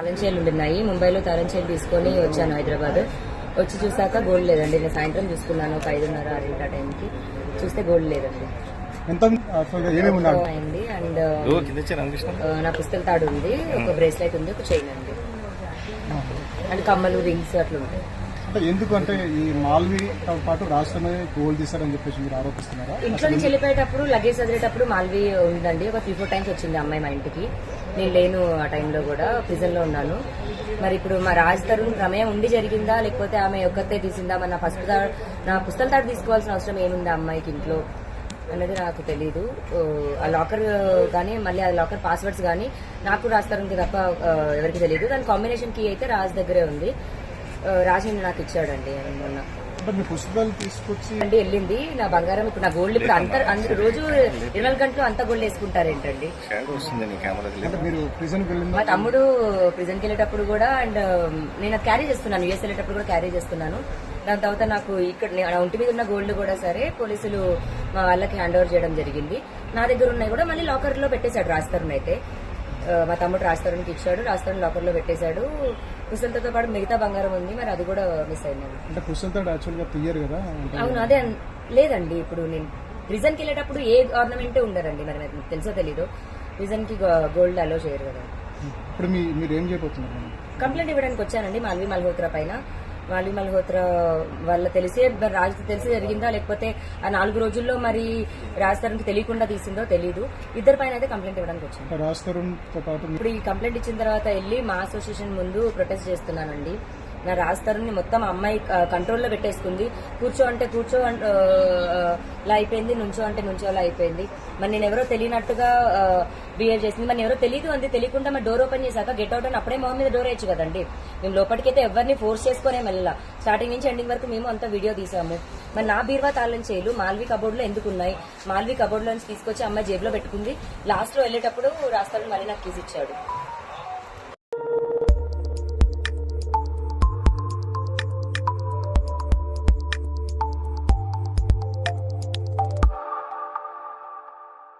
తాళంచేలు ఉన్నాయి ముంబైలో తాళంచేలు తీసుకొని వచ్చాను హైదరాబాద్. వచ్చి చూసాక గోల్డ్ లేదండి. నేను సాయంత్రం చూసుకున్నాను ఒక ఐదున్నర ఆరింటి టైంకి. చూస్తే గోల్డ్ లేదండి. ఎంత అసలు ఏమేమి ఉన్నాడు అయింది. అండ్ నా పుస్తల తాడు ఉంది. ఒక బ్రేస్లెట్ ఉంది ఒక చైన్ అండి అండ్ కమ్మలు రింగ్స్ అట్లా ఉంటాయి అంటే ఎందుకంటే ఈ మాల్వీతో పాటు రాష్ట్రమే గోల్ తీశారని చెప్పేసి మీరు ఆరోపిస్తున్నారా? ఇంట్లో నుంచి వెళ్ళిపోయేటప్పుడు లగేజ్ చదివేటప్పుడు మాల్వి ఉందండి. ఒక త్రీ ఫోర్ టైమ్స్ వచ్చింది అమ్మాయి మా ఇంటికి. నేను లేను ఆ టైంలో కూడా ప్రిజన్లో ఉన్నాను. మరి ఇప్పుడు మా రాజ్ తరుణ్ రమేయ ఉండి జరిగిందా? లేకపోతే ఆమె ఒక్కతే తీసిందా? మన ఫస్ట్ నా పుస్తల తాడు తీసుకోవాల్సిన అవసరం ఏముంది అమ్మాయికి ఇంట్లో? అనేది నాకు తెలీదు. ఆ లాకర్ కానీ మళ్ళీ ఆ లాకర్ పాస్వర్డ్స్ కానీ నాకు రాజ్ తప్ప ఎవరికి తెలియదు దాని కాంబినేషన్ కీ అయితే రాజ్ దగ్గరే ఉంది. ఆ, రాజ్ నిన్న నాకు ఇచ్చాడండి మొన్న. తీసుకొచ్చి అండి వెళ్ళింది నా బంగారం ఇప్పుడు నా గోల్డ్ ఇప్పుడు అంత అందరు రోజు ఇరవై నాలుగు గంటలు అంత గోల్డ్ ప్రిజన్కి వెళ్ళిందా? మా తమ్ముడు ప్రిజెంట్ వెళ్ళేటప్పుడు కూడా అండ్ నేను అది క్యారీ చేస్తున్నాను యూఎస్ వెళ్ళేటప్పుడు కూడా క్యారీ చేస్తున్నాను. దాని తర్వాత నాకు ఇక్కడ ఒంటి మీద ఉన్న గోల్డ్ కూడా సరే పోలీసులు మా వాళ్ళకి హ్యాండ్ ఓవర్ చేయడం జరిగింది. నా దగ్గర ఉన్నాయి కూడా మళ్ళీ లాకర్లో పెట్టేశాడు రాస్తారని అయితే. మా తమ్ముడు రాస్తారనికి ఇచ్చాడు రాస్తారని లాకర్లో పెట్టేశాడు. పుస్తలతో పాటు మిగతా బంగారం ఉంది మరి అది కూడా మిస్ అయిందండి అంటే పుస్తకాలు యాక్చువల్గా తీయరు కదా అవును అదే లేదండి ఇప్పుడు నేను ప్రిజన్కి వెళ్ళేటప్పుడు ఏ ఆర్నమెంటే ఉండరండి మరి నాకు తెలుసో తెలీదు. ప్రిజన్కి గోల్డ్ అలో చేయరు కదా. ఇప్పుడు మీ మీరు ఏం చేయబోతున్నారు? కంప్లైంట్ ఇవ్వడానికి వచ్చానండి మాల్వి మల్హోత్రా పైన. మాల్వి మల్హోత్రా వాళ్ళ తెలిసే రాజు తెలిసి జరిగిందా? లేకపోతే ఆ నాలుగు రోజుల్లో మరి రాజస్థాన్కి తెలియకుండా తీసిందో తెలియదు ఇద్దరి పైన అయితే కంప్లైంట్ ఇవ్వడానికి వచ్చాను అంటే రాజ్ మీ- ఇప్పుడు ఈ కంప్లైంట్ ఇచ్చిన తర్వాత వెళ్ళి మా అసోసియేషన్ ముందు ప్రొటెస్ట్ చేస్తున్నానండి. నా రాజస్థాన్ని మొత్తం అమ్మాయి కంట్రోల్లో పెట్టేసుకుంది. కూర్చో అంటే కూర్చో ఇలా అయిపోయింది నుంచో అంటే నుంచో అలా అయిపోయింది. మరి నేను ఎవరో తెలియనట్టుగా బిహేవ్ చేసింది. మరి ఎవరో తెలియదు అంది. తెలియకుండా మరి డోర్ ఓపెన్ చేశాక గెట్ అవుట్ అని అప్పుడే మొహం మీద డోర్ వేయచ్చు కదండి. మేము లోపలికైతే ఎవరిని ఫోర్స్ చేసుకునే వెళ్ళాల స్టార్టింగ్ నుంచి ఎండింగ్ వరకు మేము అంతా వీడియో తీసాము. మరి నా బీర్వా తాళం చేయలు మాల్వి కబోర్డ్లో ఎందుకు ఉన్నాయి? మాల్వి కబోర్డ్ నుంచి తీసుకొచ్చి అమ్మాయి జేబులో పెట్టుకుంది. లాస్ట్లో వెళ్ళేటప్పుడు రాస్తాడు మళ్ళీ నాకు కీస్ ఇచ్చాడు.